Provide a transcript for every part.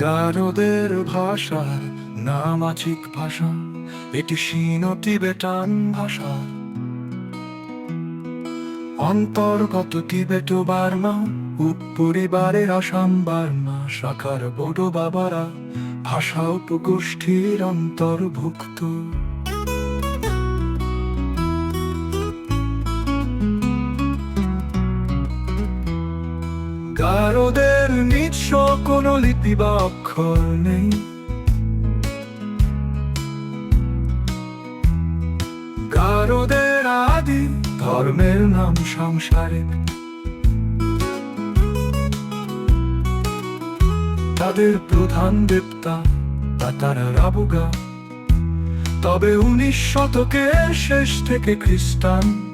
গারোদের ভাষা নামাচিক ভাষা এটি সিনো টিবেটান ভাষা। অন্তর্গত টিবেটো বার্মা উপরিবারে আসাম বার্মা, শাখার বড় বাবারা, ভাষা উপগোষ্ঠীর অন্তর্ভুক্ত। কোনো লিপি বা অক্ষর নেই। গারোদের আদি ধর্মের নাম সংসারে। তাদের প্রধান দেবতা তাতারা রাবুগা। তবে উনিশ শতকের শেষ থেকে খ্রিস্টান।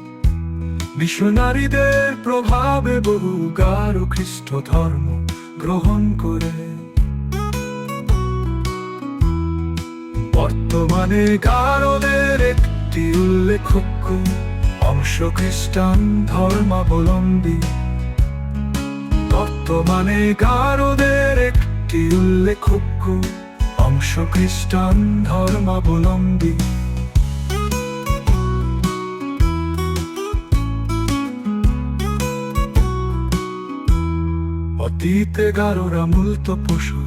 মিশনারিদের প্রভাবে বহু গারো খ্রিস্ট ধর্ম। গ্রহণ করে। বর্তমানে গারোদের একটি উল্লেখযোগ্য অংশ খ্রিস্টান ধর্মাবলম্বী। বর্তমানে গারোদের একটি উল্লেখযোগ্য অংশ খ্রিস্টান ধর্মাবলম্বী। অতীতে গারোরা মূলত পশু।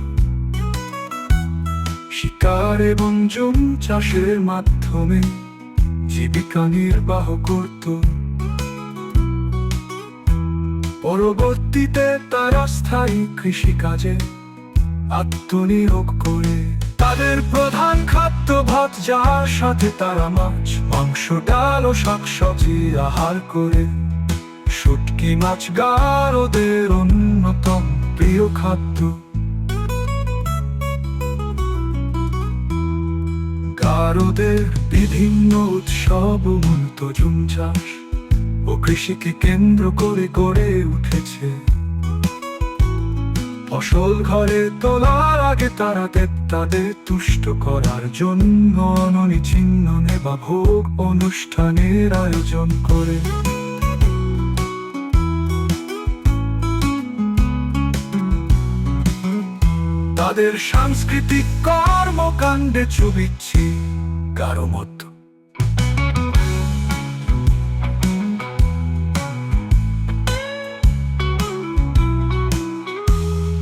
শিকার এবং জুম চাষের মাধ্যমে জীবিকা নির্বাহ করত। পরবর্তীতে তারা স্থায়ী কৃষিকাজে আত্মনিয়োগ করে। তাদের প্রধান খাদ্য ভাত, যার সাথে তারা মাছ, মাংস, ডাল ও শাকসবজি আহার করে। শুটকি, মাছ গারোদের প্রিয় খাদ্য। গারোদের বিভিন্ন উৎসব মূলত জুম চাষ ও কৃষিকে কেন্দ্র করে গড়ে উঠেছে। ফসল ঘরে তোলার আগে তারা দেবতাদের তুষ্ট করার জন্য অননিচ্ছিন্ন নেবা ভোগ অনুষ্ঠানের আয়োজন করে। তাদের সাংস্কৃতিক কর্মকাণ্ডে চুবিচ্ছি কারও মতো।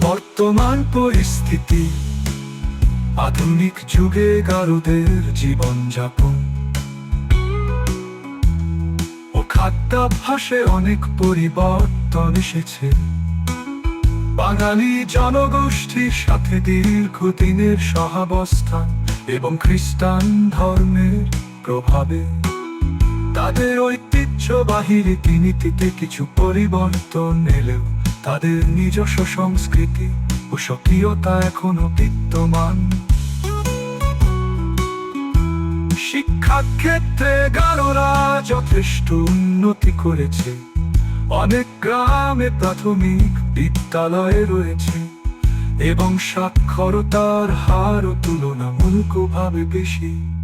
বর্তমান পরিস্থিতি, আধুনিক যুগে গারুদের জীবনযাপন। ও খাদ্যাভ্যাসে অনেক পরিবর্তন এসেছে। বাঙালি জনগোষ্ঠীর সাথে দীর্ঘদিনের সহাবস্থান এবং খ্রিস্টান ধর্মের প্রভাবে। তাদের ঐতিহ্যবাহী রীতিনীতিতে কিছু পরিবর্তন এলেও তাদের নিজস্ব সংস্কৃতি ও সক্রিয়তা এখনও বিদ্যমান। শিক্ষাক্ষেত্রে গারোরা যথেষ্ট উন্নতি করেছে। অনেক গ্রামে প্রাথমিক বিদ্যালয় রয়েছে। এবং সাক্ষরতার হারও তুলনামূলকভাবে বেশি।